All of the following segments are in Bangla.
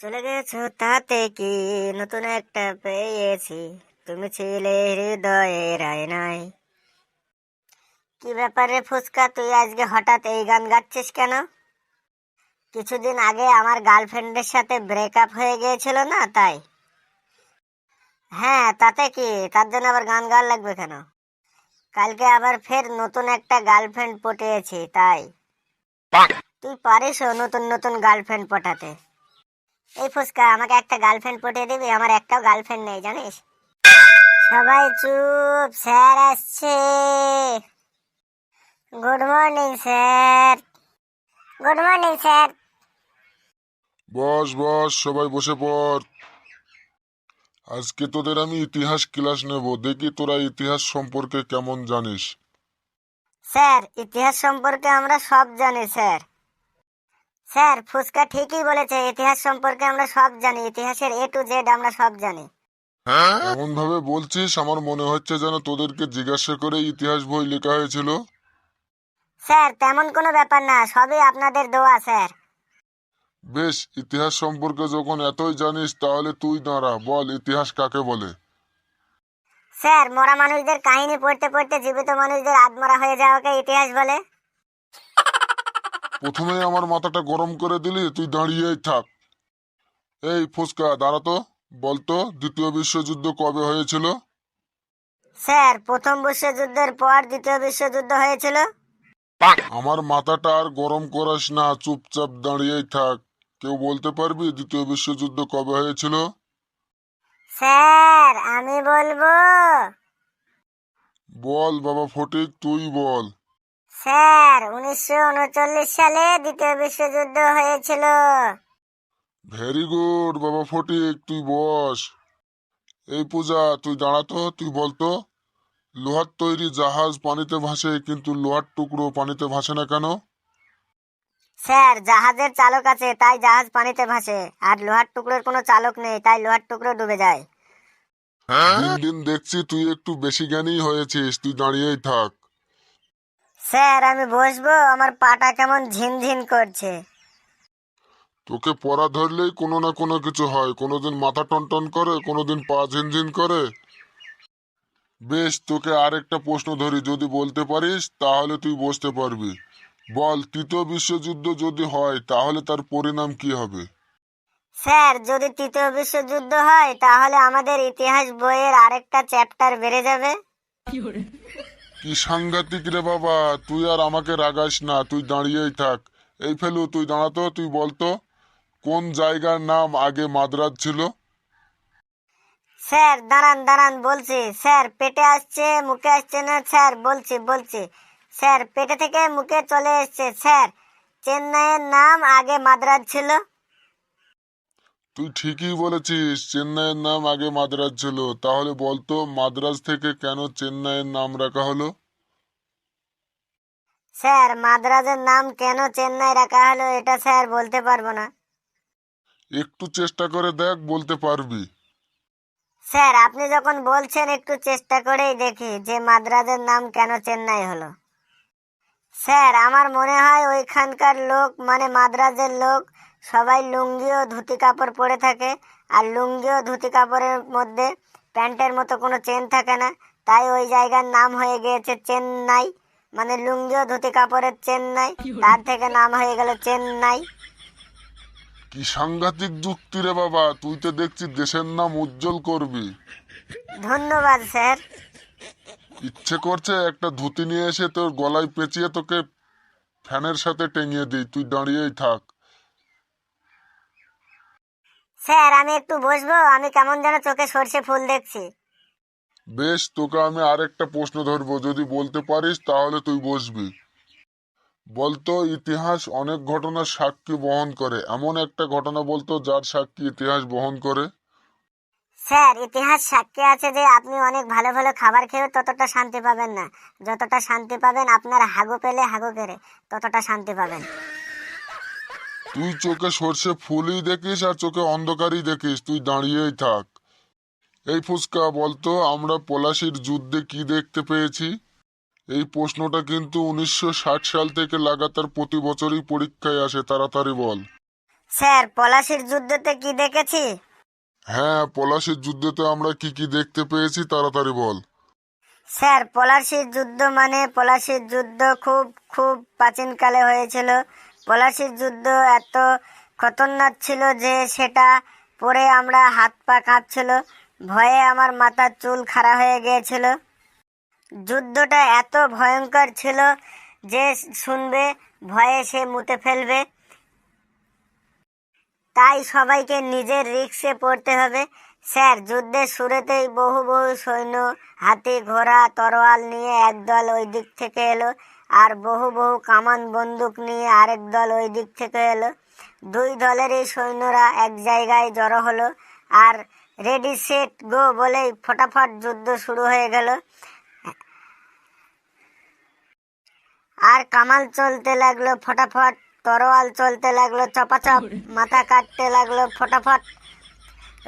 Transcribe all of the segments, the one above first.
চলে গেছো তাতে কি? নতুন একটা পেয়েছি। তুমি ছিলে হৃদয়ের আয়নায়। কি ব্যাপারে ফুচকা? তুই আজকে হঠাৎ এই গান গাচ্ছিস কেন? কিছুদিন আগে আমার গার্লফ্রেন্ডের সাথে ব্রেকআপ হয়ে গিয়েছিল না তাই? হ্যাঁ তাতে কি? তার জন্য আবার গান গাওয়ার লাগবে কেন? কালকে আবার ফের নতুন একটা গার্লফ্রেন্ড পটিয়েছি তাই? তুই পারিস নতুন নতুন গার্লফ্রেন্ড পটাতে। এই ফুচকা আমাকে একটা গার্লফ্রেন্ড পটিয়ে দিবি? আমার একটাও গার্লফ্রেন্ড নেই জানিস? সবাই চুপ স্যার আসছে। Good morning sir. Good morning sir. বস বস সবাই বসে পড়। আজকে তোদের আমি ইতিহাস ক্লাস নেব। দেখি তোরা ইতিহাস সম্পর্কে কেমন জানিস। স্যার ইতিহাস সম্পর্কে আমরা সব জানি স্যার। স্যার ফুচকা ঠিকই বলেছে ইতিহাস সম্পর্কে আমরা সব জানি ইতিহাসের এ টু জেড আমরা সব জানি। এমন ভাবে বলছিস আমার মনে হচ্ছে যেন তোদেরকে জিজ্ঞাসা করে ইতিহাস বই লেখা হয়েছিল। স্যার তেমন কোনো ব্যাপার না সবই আপনাদের দোয়া স্যার। বেশ ইতিহাস সম্পর্কে যখন এতই জানিস তাহলে তুই দাঁড়া বল ইতিহাস কাকে বলে। স্যার মরা মানুষদের কাহিনী পড়তে পড়তে জীবিত মানুষদের আত্মরা হয়ে যাওয়াকে ইতিহাস বলে? প্রথমে আমার মাথাটা গরম করে দিলি তুই দাঁড়িয়েই থাক। এই ফুচকা দাঁড়াতো বলতো দ্বিতীয় বিশ্বযুদ্ধ কবে হয়েছিল? স্যার প্রথম বিশ্বযুদ্ধের পর দ্বিতীয় বিশ্বযুদ্ধ হয়েছিল। আমার মাথাটা আর গরম করাস না চুপচাপ দাঁড়িয়েই থাক। কেউ বলতে পারবি দ্বিতীয় বিশ্বযুদ্ধ কবে হয়েছিল? স্যার আমি বলব। বল বাবা ফটিক তুই বল। স্যার উনিশশো উনচল্লিশ সালে দ্বিতীয় বিশ্বযুদ্ধ হয়েছিল। ভেরি গুড বাবা ফটিক তুই বস। এই পূজা তুই দাঁড়াতো তুই বলতো লোহার তৈরি জাহাজ পানিতে ভাসে কিন্তু লোহার টুকরো পানিতে ভাসে না কেন? স্যার জাহাজের চালক আছে তাই জাহাজ পানিতে ভাসে। আর লোহার টুকরোর কোনো চালক নেই তাই লোহার টুকরো ডুবে যায়। দিন দিন দেখছি তুই একটু বেশি জ্ঞানী হয়েছিস তুই দাঁড়িয়েই থাক। স্যার আমি বসবো। আমার পাটা কেমন ঝিনঝিন করছে। তোকে পড়া ধরলেই কোনো না কোনো কিছু হয়। কোনোদিন মাথা টনটন করে কোনোদিন পা ঝিনঝিন করে। বেশ তোকে আরেকটা প্রশ্ন ধরি। যদি বলতে পারিস তাহলে তুই বসতে পারবি। বল তৃতীয় বিশ্বযুদ্ধ যদি হয় তাহলে তার পরিণাম কি হবে? স্যার যদি তৃতীয় বিশ্বযুদ্ধ হয় তাহলে আমাদের ইতিহাস বইয়ের আরেকটা চ্যাপ্টার বেড়ে যাবে। কি সাংঘাতিক রে বাবা? তুই আর আমাকে রাগাস না, তুই দাঁড়িয়েই থাক। এই ফেলু, তুই দাঁড়াতো তুই বলতো কোন জায়গার নাম আগে মাদ্রাজ ছিল? স্যার, দাঁড়ান দাঁড়ান, বলছি। স্যার, পেটে আসছে, মুখে আসছে না? স্যার, বলছি বলছি। স্যার, পেটে থেকে মুখে চলে এসছে। স্যার, চেন্নাইয়ের নাম আগে মাদ্রাজ ছিল? তুই ঠিকই বলেছিস চেন্নাইয়ের নাম আগে মাদ্রাজ ছিল। তাহলে বলতো মাদ্রাজ থেকে কেন চেন্নাইয়ের নাম রাখা হলো? স্যার মাদ্রাজের নাম কেন চেন্নাই রাখা হলো এটা স্যার বলতে পারব না। একটু চেষ্টা করে দেখ বলতে পারবি। স্যার আপনি যখন বলছেন একটু চেষ্টা করেই দেখি যে মাদ্রাজের নাম কেন চেন্নাই হলো। স্যার আমার মনে হয় ওইখানকার লোক মানে মাদ্রাজের লোক সবাই লুঙ্গি ও ধুতি কাপড় পরে থাকে আর লুঙ্গি ও ধুতি কাপড়ের মধ্যে প্যান্টের মতো কোনো চেন থাকে না। তাই ওই জায়গার নাম হয়ে গিয়েছে চেন্নাই। মানে লুঙ্গি ও ধুতি কাপড়ের চেন্নাই। তার থেকে নাম হয়ে গেল চেন্নাই। কি সাংঘাতিক যুক্তি রে বাবা তুই তো দেখছি দেশের নাম উজ্জ্বল করবি। ধন্যবাদ স্যার। ইচ্ছে করছে একটা ধুতি নিয়ে এসে তোর গলায় পেঁচিয়ে তোকে ফ্যানের সাথে টেঙিয়ে দিই। তুই দাঁড়িয়েই থাক। স্যার আমি একটু বসবো আমি কেমন যেন চোখে সর্ষে ফুল দেখছি। বেশ তোকে আমি আরেকটা প্রশ্ন ধরবো যদি বলতে পারিস তাহলে তুই বসবি। বলতো ইতিহাস অনেক ঘটনার সাক্ষী বহন করে। এমন একটা ঘটনা বলতো যার সাক্ষী ইতিহাস বহন করে। স্যার ইতিহাস সাক্ষী আছে যে আপনি অনেক ভালো ভালো খাবার খেয়েও ততটা শান্তি পাবেন না। যতটা শান্তি পাবেন আপনার হাগু পেলে হাগু কেড়ে ততটা শান্তি পাবেন। তুই চোখে সর্ষে ফুলই দেখিস আর চোখে অন্ধকারই দেখিস। তুই দাঁড়িয়েই থাক। এই ফুচকা বলতো আমরা পলাশির যুদ্ধে কি দেখতে পেয়েছি? এই প্রশ্নটা কিন্তু উনিশশো ষাট সাল থেকে লাগাতার প্রতি বছরই পরীক্ষায় আসে তাড়াতাড়ি বল। স্যার পলাশির যুদ্ধতে কি দেখেছি? হ্যাঁ পলাশির যুদ্ধতে আমরা কি কি দেখতে পেয়েছি তাড়াতাড়ি বল। স্যার পলাশির যুদ্ধ মানে পলাশির যুদ্ধ খুব খুব প্রাচীনকালে হয়েছিল। পলাশির যুদ্ধ এত খতরনাক ছিল যে সেটা পরে আমরা হাত পা কাঁপছিল। ভয়ে আমার মাথার চুল খাড়া হয়ে গিয়েছিল। যুদ্ধটা এত ভয়ঙ্কর ছিল যে শুনবে, ভয়ে সে মুতে ফেলবে। তাই সবাইকে নিজের রিক্সে পড়তে হবে। স্যার, যুদ্ধের শুরুতেই বহু বহু সৈন্য, হাতি, ঘোড়া, তরোয়াল নিয়ে একদল ওই দিক থেকে এলো। আর বহু বহু কামান বন্দুক নিয়ে আরেক দল ওই দিক থেকে এলো। দুই দলের এই সৈন্যরা এক জায়গায় জড়ো হলো আর রেডি, সেট, গো বলেই ফটাফট যুদ্ধ শুরু হয়ে গেল। আর কামাল চলতে লাগল ফটাফট, তরোয়াল চলতে লাগল চপাচপ, মাথা কাটতে লাগল ফটাফট,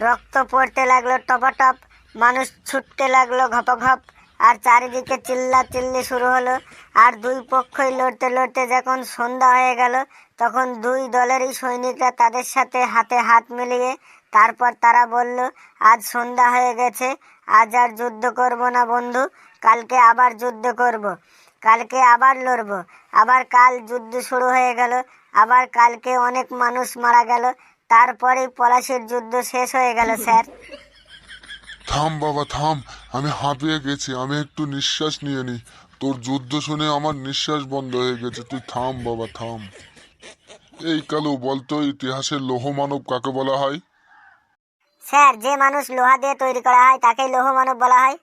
রক্ত পড়তে লাগল টপাটপ, মানুষ ছুটতে লাগল ঘপঘপ আর চারিদিকে চিল্লা চিল্লি শুরু হলো। আর দুই পক্ষই লড়তে লড়তে যখন সন্ধ্যা হয়ে গেল, তখন দুই দলেরই সৈনিকরা তাদের সাথে হাতে হাত মিলিয়ে তারপর তারা বলল, আজ সন্ধ্যা হয়ে গেছে, আজ আর যুদ্ধ করব না বন্ধু, কালকে আবার যুদ্ধ করব, কালকে আবার লড়বো, আবার কাল যুদ্ধ শুরু হয়ে গেল, আবার কালকে অনেক মানুষ মারা গেল, তারপরেই পলাশির যুদ্ধ শেষ হয়ে গেল, স্যার। থাম বাবা থাম। আমি হাঁপিয়ে গেছি। আমি একটু নিঃশ্বাস নিয়ে নি তোর যুদ্ধ শুনে আমার নিঃশ্বাস বন্ধ হয়ে গেছে। তুই থাম বাবা থাম। এই কালু বলতো ইতিহাসের লৌহ মানব কাকে বলা হয়? স্যার যে মানুষ লোহা দিয়ে তৈরি করা হয় তাকেই লৌহ মানব বলা হয়।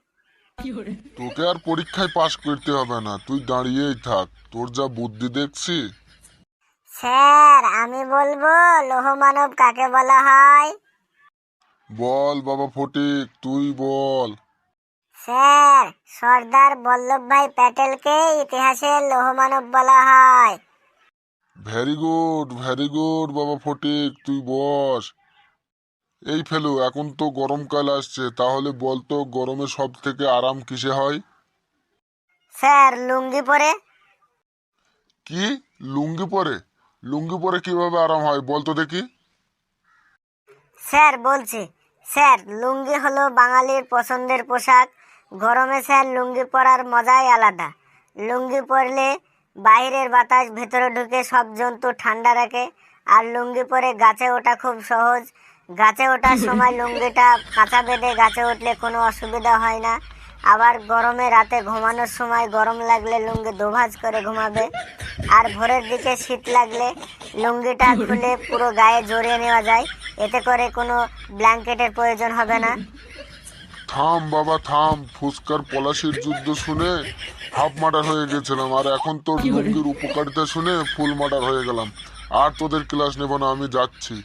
তোকে আর পরীক্ষায় পাশ করতে হবে না। তুই দাঁড়িয়েই থাক। তোর যা বুদ্ধি দেখছি। স্যার আমি বলব লৌহ মানব কাকে বলা হয়? বল বাবা ফটিক তুই বল। স্যার সর্দার বল্লভভাই প্যাটেলকে ইতিহাসের লৌহ মানব বলা হয়। ভেরি গুড ভেরি গুড বাবা ফটিক তুই বস। এই ফেলু এখন তো গরমকাল আসছে তাহলে বলতো গরমে সব থেকে আরাম কিসে হয়? স্যার লুঙ্গি পরে। কি? লুঙ্গি পরে? লুঙ্গি পরে কীভাবে আরাম হয় বলতো দেখি। স্যার বলছি স্যার, লুঙ্গি হলো বাঙালির পছন্দের পোশাক। গরমে স্যার, লুঙ্গি পরার মজাই আলাদা। লুঙ্গি পরলে বাইরের বাতাস ভেতরে ঢুকে সব জন্তু ঠান্ডা রাখে। আর লুঙ্গি পরে গাছে ওঠা খুব সহজ। গাছে ওঠার সময় লুঙ্গিটা কাঁচা বেঁধে গাছে উঠলে কোনো অসুবিধা হয় না। আবার গরমে রাতে ঘুমানোর সময় গরম লাগলে লুঙ্গি দোভাজ করে ঘুমাবে। আর ভোরের দিকে শীত লাগলে লুঙ্গিটা খুলে পুরো গায়ে জড়িয়ে নেওয়া যায়। এতে করে কোনো ব্ল্যাঙ্কেটের প্রয়োজন হবে না। থাম বাবা থাম। ফুসকার পলাশির যুদ্ধ শুনে হাফ মার্ডার হয়ে গেছিলাম। আর এখন তোর লুঙ্গির উপকারিতা শুনে ফুল মার্ডার হয়ে গেলাম। আর তোদের ক্লাস নেব না আমি যাচ্ছি।